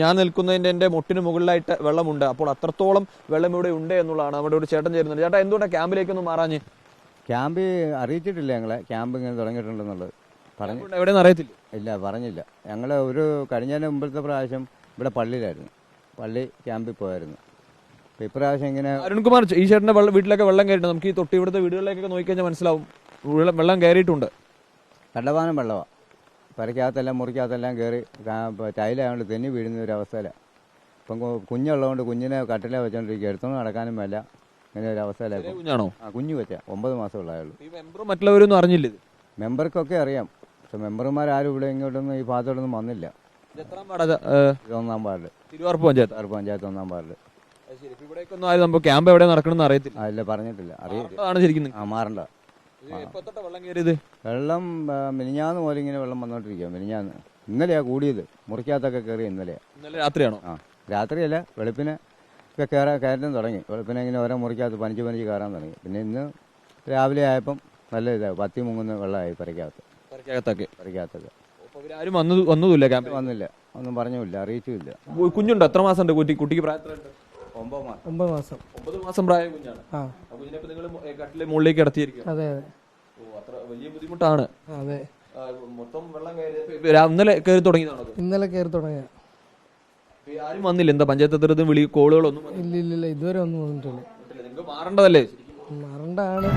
ഞാൻ നിൽക്കുന്നതിന്റെ എന്റെ മുട്ടിന് മുകളിലായിട്ട് വെള്ളമുണ്ട്. അപ്പോൾ അത്രത്തോളം വെള്ളം ഇവിടെ ഉണ്ട് എന്നുള്ളതാണ് അവിടെ ഒരു ചേട്ടൻ ചേരുന്നത് ചേട്ടാ എന്തുകൊണ്ടാണ് ക്യാമ്പിലേക്കൊന്ന് മാറാഞ്ഞ്? ക്യാമ്പ് അറിയിച്ചിട്ടില്ല ഞങ്ങളെ. ക്യാമ്പ് ഇങ്ങനെ തുടങ്ങിയിട്ടുണ്ടെന്നുള്ളത്. പറഞ്ഞു. എവിടെയെന്ന് അറിയത്തില്ല. ഇല്ല പറഞ്ഞില്ല. ഞങ്ങൾ ഒരു കഴിഞ്ഞതിന് മുമ്പത്തെ പ്രാവശ്യം ഇവിടെ പള്ളിയിലായിരുന്നു. പള്ളി ക്യാമ്പിൽ പോയായിരുന്നു. അപ്പോൾ ഇപ്രാവശ്യം ഇങ്ങനെ അരുൺകുമാർ ഈ ചേട്ടന്റെ വെള്ളം വീട്ടിലൊക്കെ വെള്ളം കയറിയിട്ടുണ്ട്. നമുക്ക് ഈ തൊട്ടി ഇവിടുത്തെ വീടുകളിലേക്കൊക്കെ നോക്കിക്കഴിഞ്ഞാൽ മനസ്സിലാവും. വെള്ളം വെള്ളം കയറിയിട്ടുണ്ട്. കണ്ടവാനം വെള്ളമാണ് പരക്കകത്തെല്ലാം മുറിക്കകത്തെല്ലാം കയറി ടൈലായതുകൊണ്ട് തെന്നി വീഴുന്ന ഒരു അവസ്ഥയിലാണ് ഇപ്പം കുഞ്ഞുള്ളതുകൊണ്ട് കുഞ്ഞിനെ കട്ടിലെ വെച്ചോണ്ടിരിക്കുക എടുത്തോണ്ട് നടക്കാനും വല്ല ഇങ്ങനെ ഒരു അവസ്ഥയിലാണ് കുഞ്ഞാണോ? ആ കുഞ്ഞു വെച്ച ഒമ്പത് മാസമുള്ളായുള്ളൂ ഈ മെമ്പറും മറ്റുള്ളവരൊന്നും അറിഞ്ഞില്ല മെമ്പർക്കൊക്കെ അറിയാം. പക്ഷെ മെമ്പർമാരും ഇവിടെ ഇങ്ങോട്ടൊന്നും ഈ ഭാഗത്തോട്ടൊന്നും വന്നില്ല. ഒന്നാം വാർഡ്. തിരുവാർപ്പ് പഞ്ചായത്ത്? പഞ്ചായത്ത് ഒന്നാം വാർഡ്. ഇവിടേക്കൊന്നും ആയത് നമുക്ക് ക്യാമ്പ് എവിടെ നടക്കണമെന്ന് അറിയത്തില്ല. അല്ല പറഞ്ഞിട്ടില്ല. അറിയാം ശരിക്കും ആ മാറണ്ട. വെള്ളം കയറിയത്? വെള്ളം മിനിഞ്ഞാന്ന് പോലെ ഇങ്ങനെ വെള്ളം വന്നോണ്ടിരിക്കുക മിനിഞ്ഞാന്ന് ഇന്നലെയാ കൂടിയത്. മുറിക്കകത്തൊക്കെ കയറി ഇന്നലെയാ ഇന്നലെ രാത്രിയാണോ? ആ രാത്രിയല്ല വെളുപ്പിനെ ഒക്കെ കയറാൻ കയറ്റം തുടങ്ങി. വെളുപ്പിനെ ഇങ്ങനെ ഓരോ മുറിക്കകത്ത് പനിച്ച് പനിച്ച് കയറാൻ തുടങ്ങി. പിന്നെ ഇന്ന് രാവിലെ ആയപ്പം നല്ല ഇതായി പത്തി മുങ്ങുന്ന വെള്ളമായി പരക്കകത്ത് പെരക്കകത്തൊക്കെ വന്നതുമില്ല ക്യാമ്പിൽ? വന്നില്ല. ഒന്നും പറഞ്ഞില്ല അറിയിച്ചില്ല കുഞ്ഞുണ്ട്? എത്ര മാസം ഉണ്ട് കുട്ടി? കുട്ടിക്ക് പ്രായത്തിലുണ്ട് ഒമ്പത് മാസം. ഒമ്പത് മാസം. പ്രായം കുഞ്ഞാണ്. കുഞ്ഞിനെ ഇപ്പൊ നിങ്ങൾ കട്ടിലെ മുകളിലേക്ക് അതെ അതെ. വലിയ ബുദ്ധിമുട്ടാണ്. അതെ. മൊത്തം വെള്ളം കയറി ഇന്നലെ കയറി തുടങ്ങിയതാണോ ഇന്നലെ കയറി തുടങ്ങിയ. ആരും വന്നില്ല. എന്താ പഞ്ചായത്ത് അധികൃതർ വിളി കോളുകളൊന്നും ഇല്ല ഇല്ല ഇല്ല ഇതുവരെ ഒന്നും വന്നിട്ടില്ല. നിങ്ങൾക്ക് മാറേണ്ടതല്ലേ മറണ്ടാണ്